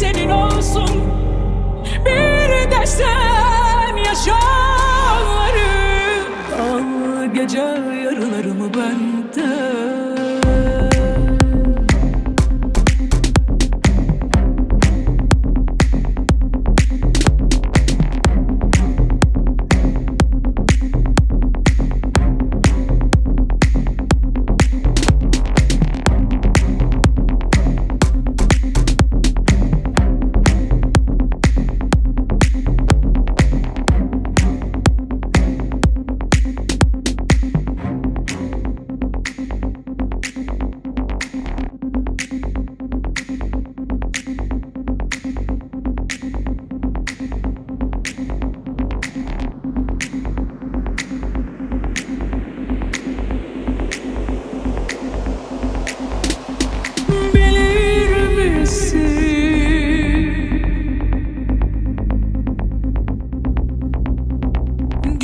senin olsun. Bir de sen yaşa onları Al gece yarılarımı benden.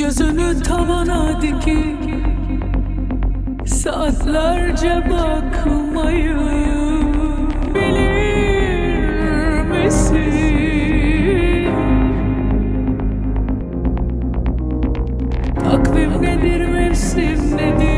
Gözünü tavana dikip Saatlerce bakmayı Bilir misin? Takvim nedir mevsim nedir